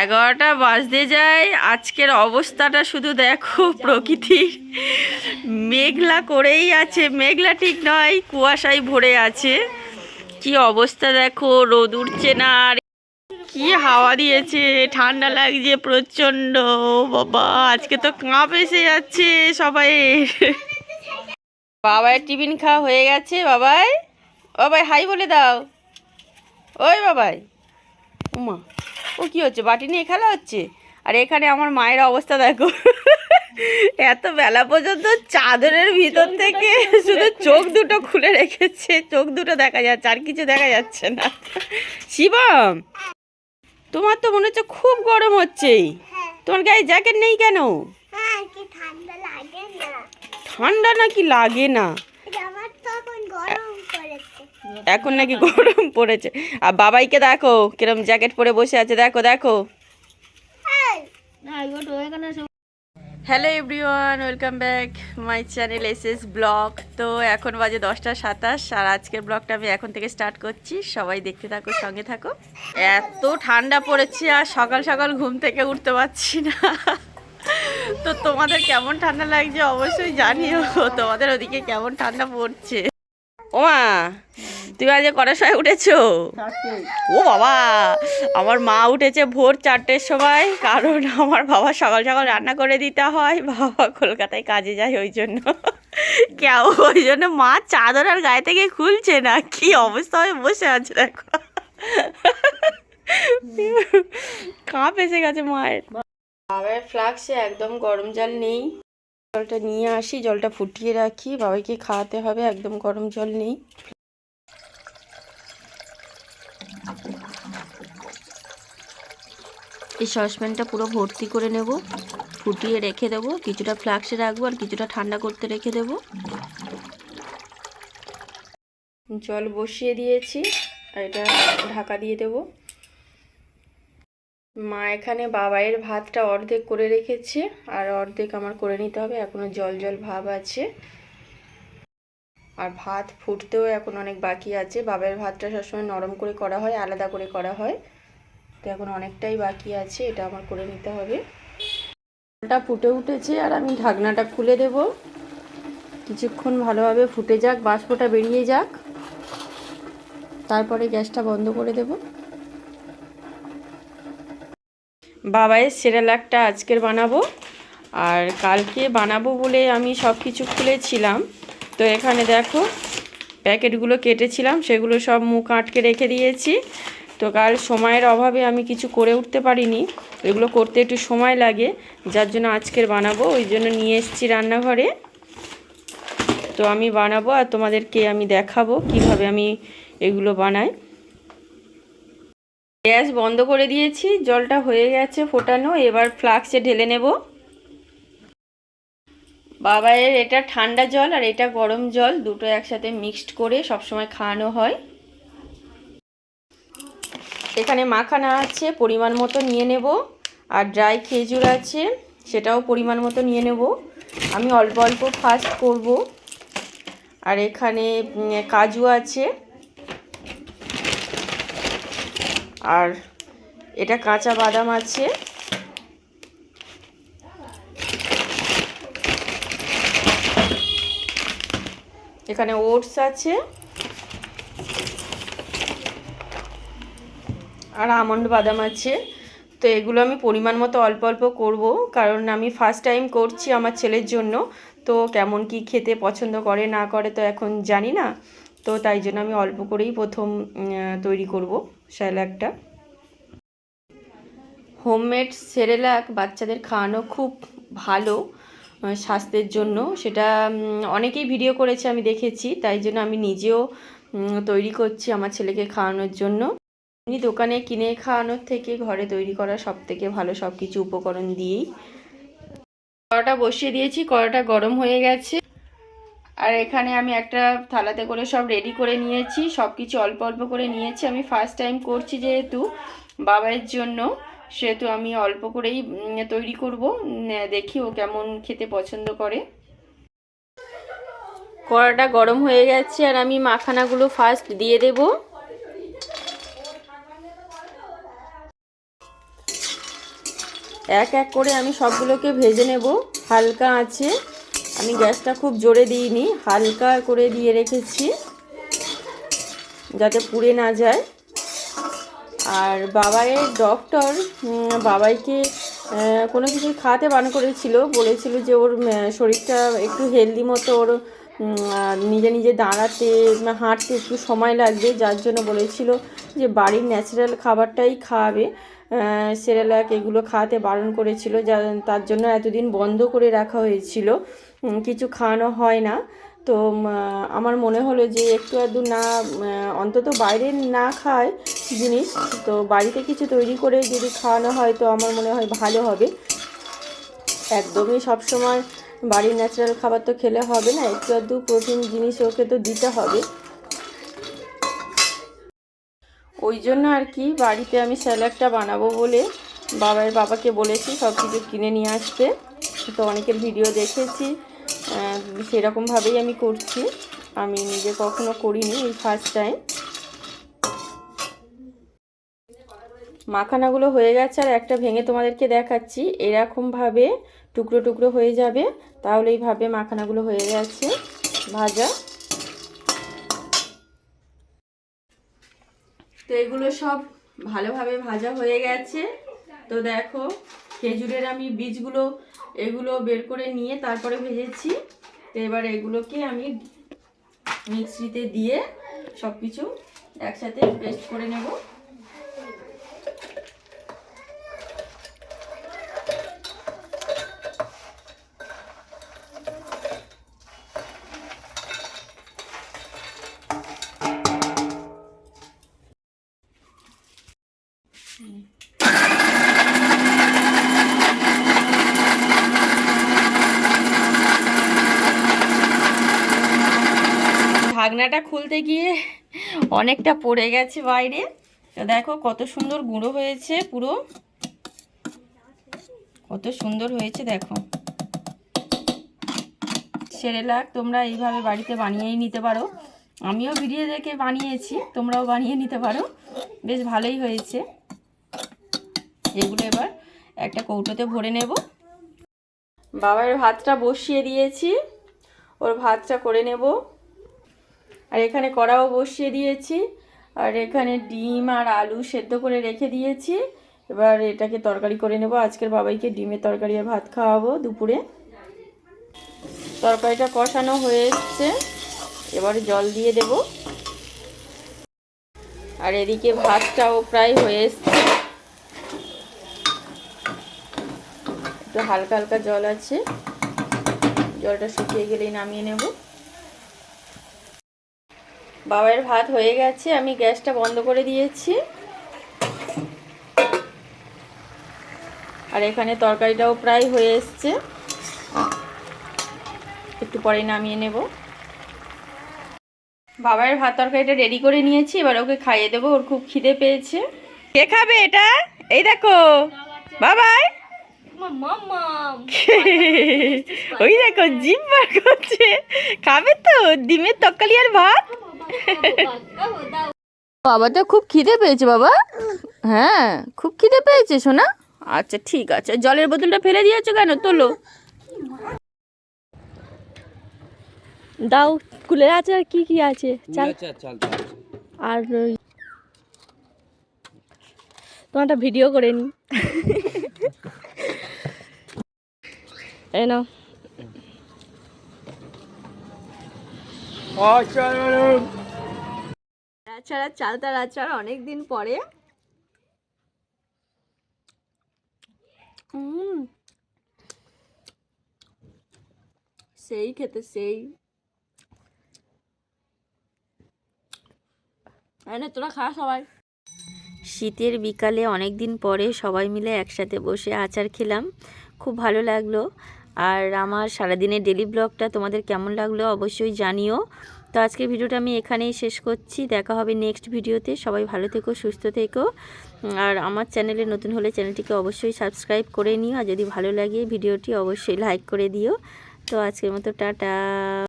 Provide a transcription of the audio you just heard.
এগারোটা বাজতে যায়। আজকের অবস্থাটা শুধু দেখো প্রকৃতির মেঘলা করেই আছে। মেঘলা ঠিক নয়, কুয়াশায় ভরে আছে। কি অবস্থা দেখো, রোদ উঠছে না। আর কি হাওয়া দিয়েছে, ঠান্ডা লাগছে প্রচণ্ড। বাবা, আজকে তো কাঁপ এসে যাচ্ছে সবাই বাবাই টিফিন খাওয়া হয়ে গেছে, বাবাই। বাবাই, হাই বলে দাও। ওই বাবাই। উমা। ও কি হচ্ছে? বাটি নিয়ে খেলা হচ্ছে? আর এখানে আমার মায়ের অবস্থা দেখো। এত বেলা পর্যন্ত চাদরের ভিতর থেকে শুধু চোখ দুটো খুলে রেখেছে চোখ দুটো দেখা যাচ্ছে আর কিছু দেখা যাচ্ছে না। শিবম তোমার তো মনে হচ্ছে খুব গরম হচ্ছে তোমার গায়ে জ্যাকেট নেই কেন? হ্যাঁ ঠান্ডা ঠান্ডা নাকি লাগে না আমার তখন গরম করেছে এখন নাকি গরম পড়েছে। আর বাবাইকে দেখো, কিরম জ্যাকেট পরে বসে আছে, দেখো দেখো। Hello everyone welcome back my channel S S blog তো এখন বাজে দশটা সাতাশ, আর আজকের ব্লগটা আমি এখন থেকে স্টার্ট করছি। সবাই দেখতে থাকো, সঙ্গে থাকো। এত ঠান্ডা পড়েছে, আর সকাল সকাল ঘুম থেকে উঠতে পারছি না। তো তোমাদের কেমন ঠান্ডা লাগছে অবশ্যই জানিও। তোমাদের ওদিকে কেমন ঠান্ডা পড়ছে? ওমা, তুমি আজ কটার সময় উঠেছো? ও বাবা, আমার মা উঠেছে ভোর চারটের সময়, কারণ আমার বাবা সকাল সকাল রান্না করে দিতে হয়, বাবা কলকাতায় কাজে যায় ওই জন্য। কেউ ওই জন্য মা চাদর আর গায়ে থেকে খুলছে না, কি অবস্থা হয়ে বসে আছে দেখো। কাঁপ এসে গেছে মায়ের। বাবার ফ্লাক্সে একদম গরম জল নেই। জলটা নিয়ে আসি, জলটা ফুটিয়ে রাখি। বাবাইকে খাওয়াতে হবে, একদম গরম জল নেই। এই সসপ্যানটা পুরো ভর্তি করে নেব। ফুটিয়ে রেখে দেব। কিছুটা ফ্লাক্সে রাখব আর কিছুটা ঠান্ডা করতে রেখে দেব। জল বসিয়ে দিয়েছি। আর এটা ঢাকা দিয়ে দেব। মা এখানে বাবাইয়ের ভাতটা অর্ধেক করে রেখেছে, আর অর্ধেক আমার করে নিতে হবে এখনও জল জল ভাব আছে। আর ভাত ফুটতেও এখন অনেক বাকি আছে বাবার ভাতটা সবসময় নরম করে করা হয়, আলাদা করে করা হয়। তো এখন অনেকটাই বাকি আছে, এটা আমার করে নিতে হবে। জলটা ফুটে উঠেছে, আর আমি ঢাকনাটা খুলে দেব। কিছুক্ষণ ভালোভাবে ফুটে যাক, বাষ্পটা বেরিয়ে যাক। তারপরে গ্যাসটা বন্ধ করে দেব। বাবাইয়ের সেরেলাকটা আজকের বানাবো। আর কালকে বানাবো বলে আমি সব কিছু খুলেছিলাম। তো এখানে দেখো, প্যাকেটগুলো কেটেছিলাম, সেগুলো সব মুখ আটকে রেখে দিয়েছি। তো কাল সময়ের অভাবে আমি কিছু করে উঠতে পারিনি। এগুলো করতে একটু সময় লাগে, যার জন্য আজকের বানাবো, ওই জন্য নিয়ে এসেছি রান্নাঘরে। তো আমি বানাবো আর তোমাদেরকে আমি দেখাবো কীভাবে আমি এগুলো বানাই। গ্যাস বন্ধ করে দিয়েছি, জলটা হয়ে গেছে ফোটানো, এবার ফ্লাক্সে ঢেলে নেব। বাবায়ের এটা ঠান্ডা জল আর এটা গরম জল, দুটো একসাথে মিক্সড করে সবসময় খাওয়ানো হয়। এখানে মাখানা আছে, পরিমাণ মতো নিয়ে নেব। আর ড্রাই খেজুর আছে, সেটাও পরিমাণ মতো নিয়ে নেব। আমি অল্প অল্প ফাস্ট করব। আর এখানে কাজু আছে। আর এটা কাঁচা বাদাম আছে। এখানে ওটস আছে। আর আমন্ড বাদাম আছে। তো এগুলো আমি পরিমাণ মতো অল্প অল্প করব, কারণ আমি ফার্স্ট টাইম করছি আমার ছেলের জন্য। তো কেমন কি খেতে পছন্দ করে, না করে তো এখন জানি না। তো তাই জন্য আমি অল্প করেই প্রথম তৈরি করব। স্যালাকটা হোমমেড সেরেলাক বাচ্চাদের খাওয়ানো খুব ভালো স্বাস্থ্যের জন্য। সেটা অনেকেই ভিডিও করেছে, আমি দেখেছি। তাই জন্য আমি নিজেও তৈরি করছি আমার ছেলেকে খাওয়ানোর জন্য। এমনি দোকানে কিনে খাওয়ানোর থেকে ঘরে তৈরি করা সব থেকে ভালো সব কিছু উপকরণ দিয়েই। কড়াটা বসিয়ে দিয়েছি কড়াটা গরম হয়ে গেছে। আর এখানে আমি একটা থালাতে করে সব রেডি করে নিয়েছি সব কিছু অল্প অল্প করে নিয়েছি। আমি ফার্স্ট টাইম করছি যেহেতু বাবার জন্য, সেহেতু আমি অল্প করেই তৈরি করব। দেখি ও কেমন খেতে পছন্দ করে। কড়াটা গরম হয়ে গেছে আর আমি মাখানাগুলো ফার্স্ট দিয়ে দেব। এক এক করে আমি সবগুলোকে ভেজে নেব। হালকা আছে। আমি গ্যাসটা খুব জোরে দিইনি, হালকা করে দিয়ে রেখেছি, যাতে পুড়ে না যায়। আর বাবাইয়ের ডক্টর বাবাইকে কোনো কিছু খাওয়াতে বান করেছিল, বলেছিল যে ওর শরীরটা একটু হেলদি মতো, ওর নিজে নিজে দাঁড়াতে হাঁটতে একটু সময় লাগবে, যার জন্য বলেছিল যে বাড়ির ন্যাচারাল খাবারটাই খাওয়াবে। সেরেলাক এগুলো খাওয়াতে বারণ করেছিল, যা তার জন্য এতদিন বন্ধ করে রাখা হয়েছিল। কিছু খাওয়ানো হয় না। তো আমার মনে হলো যে একটু আধটু না অন্তত বাইরে না খায় জিনিস, তো বাড়িতে কিছু তৈরি করে যদি খাওয়ানো হয় তো আমার মনে হয় ভালো হবে। একদমই সবসময় বাড়ির ন্যাচারাল খাবার তো খেলে হবে না, একটু আধটু প্রোটিন জিনিস ওকে তো দিতে হবে। ওই জন্য আর কি বাড়িতে আমি স্যালাডটা বানাবো বলে বাবার বাবাকে বলেছি সব কিছু কিনে নিয়ে আসতে। তো অনেকের ভিডিও দেখেছি সেরকমভাবেই আমি করছি। আমি নিজে কখনো করিনি এই ফার্স্ট টাইম মাখানাগুলো হয়ে গেছে আর একটা ভেঙে তোমাদেরকে দেখাচ্ছি। এরকমভাবে টুকরো টুকরো হয়ে যাবে, তাহলে এইভাবে মাখানাগুলো হয়ে গেছে, ভাজা। তো এগুলো সব ভালোভাবে ভাজা হয়ে গেছে। তো দেখো, খেজুরের আমি বীজগুলো, এগুলো বের করে নিয়ে তারপরে ভেজেছি। তো এবার এগুলোকে আমি মিক্সিতে দিয়ে সব কিছু একসাথে পেস্ট করে নেব। ঢাকনাটা খুলতে গিয়ে অনেকটা পড়ে গেছে বাইরে। তো দেখো কত সুন্দর গুঁড়ো হয়েছে পুরো। কত সুন্দর হয়েছে দেখো। সেরেলাক তোমরা এইভাবে বাড়িতে বানিয়েই নিতে পারো। আমিও ভিডিও দেখে বানিয়েছি, তোমরাও বানিয়ে নিতে পারো। বেশ ভালোই হয়েছে। এগুলো এবার একটা কৌটোতে ভরে নেব। বাবার ভাতটা বসিয়ে দিয়েছি। ওর ভাতটা করে নেব। আর এখানে কড়াও বসিয়ে দিয়েছি। আর এখানে ডিম আর আলু সেদ্ধ করে রেখে দিয়েছি। এবার এটাকে তরকারি করে নেব। আজকের বাবাইকে ডিমের তরকারি আর ভাত খাওয়াবো দুপুরে। তরকারিটা কষানো হয়ে এসছে। এবারে জল দিয়ে দেব। আর এদিকে ভাতটাও প্রায় হয়ে এসছে। একটু হালকা হালকা জল আছে। জলটা শুকিয়ে গেলেই নামিয়ে নেব। বাবার ভাত হয়ে গেছে, আমি গ্যাসটা বন্ধ করে দিয়েছি। আর এখানে তরকারিটাও প্রায় হয়ে এসছে। একটু পরে নামিয়ে নেব। বাবার ভাত তরকারিটা রেডি করে নিয়েছি, এবার ওকে খাইয়ে দেবো, ওর খুব খিদে পেয়েছে। কে খাবে এটা? এই দেখো, বাবাই। ওই দেখো জিম করছে। খাবে তো, ডিমের তরকারি আর ভাত? বাবা তো খুব খিদে পেয়েছে বাবা? হ্যাঁ খুব খিদে পেয়েছে শোনা আচ্ছা ঠিক আছে। জলের বোতলটা ফেলে দিয়েছ কেন? তোলো। দাও কুলের আছে আর কি কি আছে? চাল। আর ওই তোমারটা ভিডিও করে নি। এই নাও। ছাড়া চালতার আচার অনেক দিন পরে সেই খেতে সেই। তোরা খা সবাই। শীতের বিকালে অনেক দিন পরে সবাই মিলে একসাথে বসে আচার খেলাম। খুব ভালো লাগল। আর আমার সারাদিনের ডেলি ব্লগটা তোমাদের কেমন লাগল অবশ্যই জানিও। তো আজকে ভিডিওটা আমি এখানেই শেষ করছি। দেখা হবে নেক্সট ভিডিওতে। সবাই ভালো থেকো, সুস্থ থেকো। আর আমার চ্যানেলে নতুন হলে চ্যানেলটিকে অবশ্যই সাবস্ক্রাইব করে নিও। আর যদি ভালো লাগে ভিডিওটি, অবশ্যই লাইক করে দিও। তো আজকের মতো, টাটা।